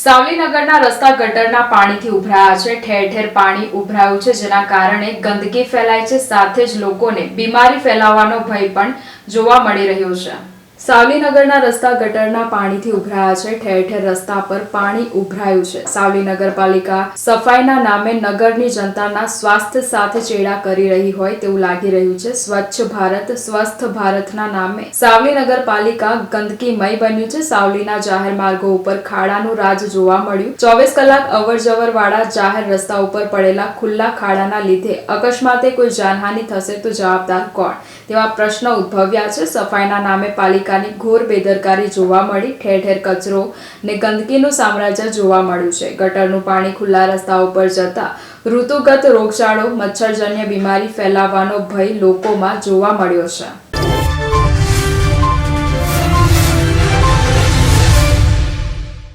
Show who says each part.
Speaker 1: સાવલીનગરના રસ્તા ગટરના પાણીથી ઉભરાયા છે. ઠેર ઠેર પાણી ઉભરાયું છે, જેના કારણે ગંદકી ફેલાય છે. સાથે જ લોકોને બીમારી ફેલાવાનો ભય પણ જોવા મળી રહ્યો છે. સાવલીનગરના રસ્તા ગટરના પાણીથી ઉભરાયા છે. ઠેર ઠેર રસ્તા પર પાણી ઉભરાયું છે. સાવલી નગરપાલિકા સફાઈના નામે નગરની જનતાના સ્વાસ્થ્ય સાથે ચેડા કરી રહી હોય તેવું લાગી રહ્યું છે. સ્વચ્છ ભારત, સ્વસ્થ ભારતના નામે સાવલી નગરપાલિકા ગંદકીમય બન્યું છે. સાવલીના જાહેર માર્ગો ઉપર ખાડાનું રાજ જોવા મળ્યું. ચોવીસ કલાક અવર જવર વાળા જાહેર રસ્તા ઉપર પડેલા ખુલ્લા ખાડાના લીધે અકસ્માતે કોઈ જાનહાનિ થશે તો જવાબદાર કોણ? તેવા પ્રશ્ન ઉદ્ભવ્યા છે. સફાઈના નામે પાલિકાની ઘોર બેદરકારી જોવા મળી, ઠેર ઠેર કચરો ને ગંદકીનું સામ્રાજ્ય જોવા મળ્યું છે. ગટરનું પાણી ખુલ્લા રસ્તા ઉપર જતા ઋતુગત રોગચાળો, મચ્છરજન્ય બીમારી ફેલાવાનો ભય લોકોમાં જોવા મળ્યો છે.